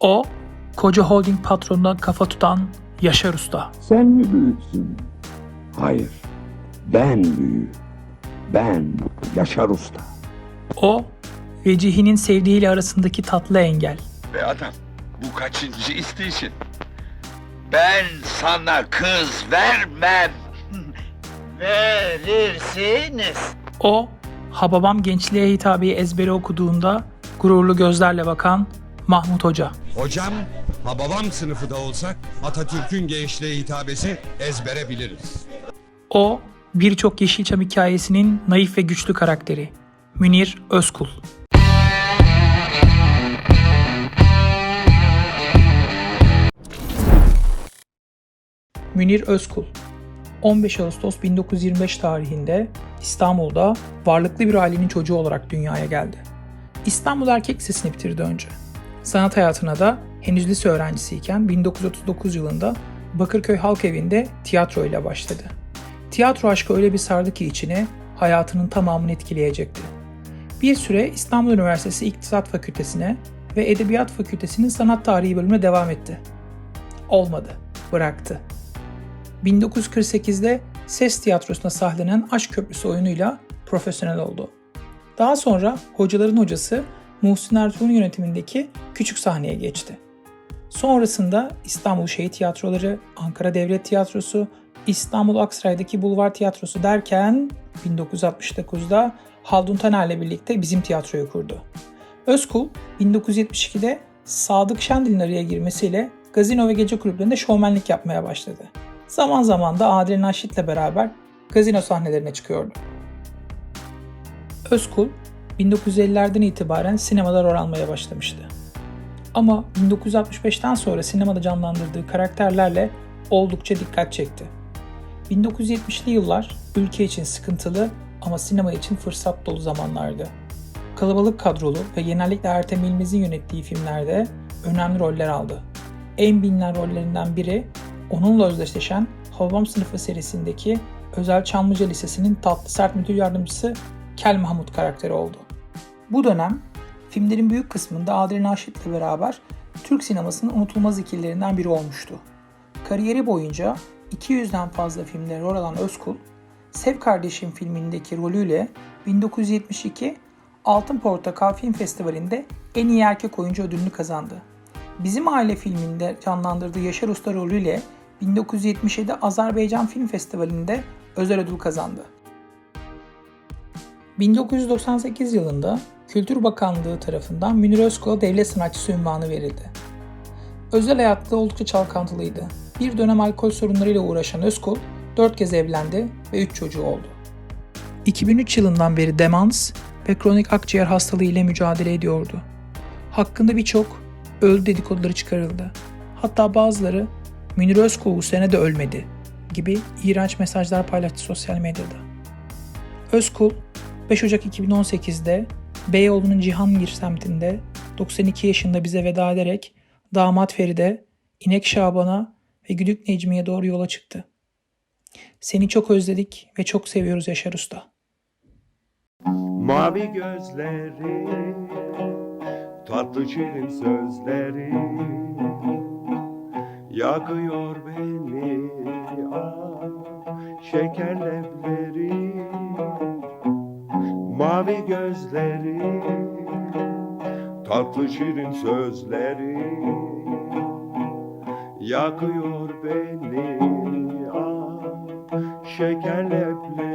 O, koca holding patronuna kafa tutan Yaşar Usta. Sen mi büyüksün? Hayır. Ben büyüğüm. Ben Yaşar Usta. O, Vecihi'nin sevdiğiyle arasındaki tatlı engel. Be adam bu kaçıncı isteyişin? Ben sana kız vermem. Verirsiniz. O, Hababam gençliğe hitabeyi ezbere okuduğunda gururlu gözlerle bakan Mahmut Hoca. Hocam, Hababam sınıfı da olsak Atatürk'ün gençliğe hitabesi ezbere biliriz. O, birçok Yeşilçam hikayesinin naif ve güçlü karakteri. Münir Özkul. Münir Özkul 15 Ağustos 1925 tarihinde İstanbul'da varlıklı bir ailenin çocuğu olarak dünyaya geldi. İstanbul Erkek Lisesi'ni bitirdi önce. Sanat hayatına da henüz lise öğrencisiyken 1939 yılında Bakırköy Halk Evi'nde tiyatro ile başladı. Tiyatro aşkı öyle bir sardı ki içine hayatının tamamını etkileyecekti. Bir süre İstanbul Üniversitesi İktisat Fakültesine ve Edebiyat Fakültesi'nin Sanat Tarihi bölümüne devam etti. Olmadı, bıraktı. 1948'de Ses Tiyatrosu'na sahnelenen Aşk Köprüsü oyunuyla profesyonel oldu. Daha sonra hocaların hocası Muhsin Ertuğrul yönetimindeki küçük sahneye geçti. Sonrasında İstanbul Şehit Tiyatroları, Ankara Devlet Tiyatrosu, İstanbul Aksaray'daki Bulvar Tiyatrosu derken 1969'da Haldun Taner'le birlikte bizim tiyatroyu kurdu. Özkul 1972'de Sadık Şendil'in araya girmesiyle gazino ve gece kulüplerinde şovmenlik yapmaya başladı. Zaman zaman da Adile Naşit'le beraber gazino sahnelerine çıkıyordu. Özkul 1950'lerden itibaren sinemada rol almaya başlamıştı. Ama 1965'ten sonra sinemada canlandırdığı karakterlerle oldukça dikkat çekti. 1970'li yıllar ülke için sıkıntılı ama sinema için fırsat dolu zamanlardı. Kalabalık kadrolu ve genellikle Ertem İlmez'in yönettiği filmlerde önemli roller aldı. En bilinen rollerinden biri onunla özdeşleşen Hababam Sınıfı serisindeki Özel Çamlıca Lisesi'nin tatlı sert müdür yardımcısı Kel Mahmut karakteri oldu. Bu dönem filmlerin büyük kısmında Adile Naşit'le beraber Türk sinemasının unutulmaz ikililerinden biri olmuştu. Kariyeri boyunca 200'den fazla filmde rol alan Özkul, Sev Kardeşim filmindeki rolüyle 1972 Altın Portakal Film Festivali'nde en iyi erkek oyuncu ödülünü kazandı. Bizim Aile filminde canlandırdığı Yaşar Usta rolüyle 1977 Azerbaycan Film Festivali'nde özel ödül kazandı. 1998 yılında Kültür Bakanlığı tarafından Münir Özkul'a devlet sanatçısı ünvanı verildi. Özel hayatta oldukça çalkantılıydı. Bir dönem alkol sorunlarıyla uğraşan Özkul 4 kez evlendi ve 3 çocuğu oldu. 2003 yılından beri demans ve kronik akciğer hastalığı ile mücadele ediyordu. Hakkında birçok öldü dedikoduları çıkarıldı. Hatta bazıları Münir Özkul bu sene de ölmedi gibi iğrenç mesajlar paylaştı sosyal medyada. Özkul 5 Ocak 2018'de Beyoğlu'nun Cihangir semtinde 92 yaşında bize veda ederek damat Feride, İnek Şaban'a ve Güdük Necmi'ye doğru yola çıktı. Seni çok özledik ve çok seviyoruz Yaşar Usta. Mavi gözleri Tatlı şirin sözleri Yakıyor beni ah Şeker Mavi gözleri Tatlı şirin sözleri Yakıyor beni. Ah Şeker lebleri